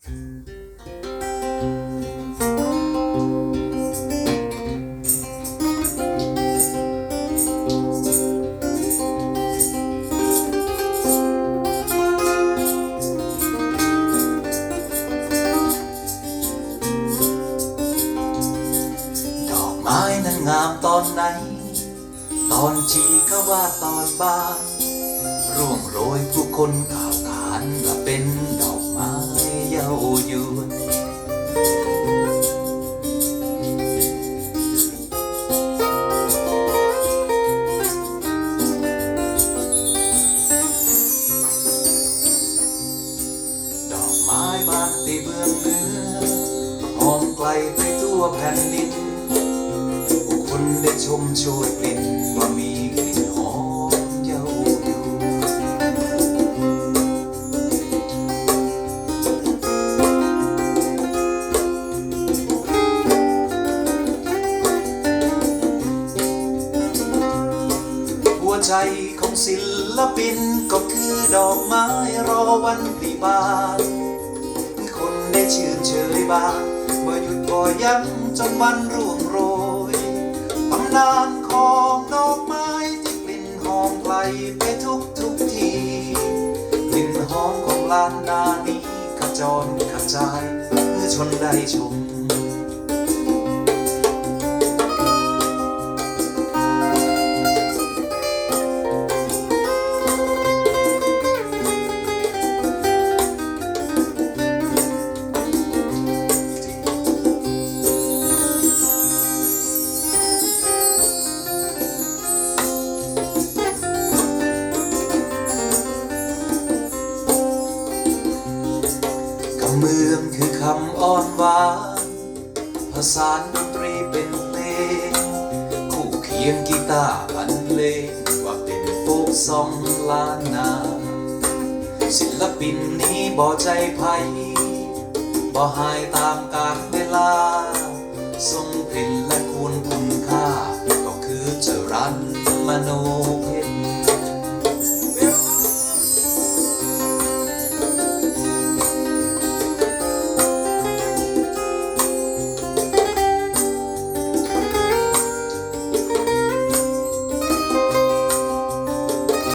ดอกไม้นั้นงามตอนไหน ตอนชีก็ว่าตอนบ้านร่วงโรยผู้คนข่าวขานว่าเป็น บานที่เบื้องเหนือหอมไกลไปทั่วแผ่นดินผู้คนได้ชมโชยกลิ่นว่ามีกลิ่นหอมเย้าอยู่หัวใจของศิลปินก็คือดอกไม้รอวันพลีบาน บาเมื่อหยุดก็ยังจนมันร่วงโรยตำนานของดอกไม้ที่กลิ่นหอมไกลไปทุกทุกทีกลิ่นหอมของลานนานี้กระจรกระจายเมื่อชนได้ชม เมืองคือคำอ้อนหวานผสานดนตรีเป็นเพลง คู่เคียงกีตาร์บรรเลงว่าเป็นโฟกซองล้านนาศิลปินนี้บ่ใจภัยบ่หายตามกาลเวลา ทรงกลิ่นและคุณคุณค่า ก็คือจรันมโน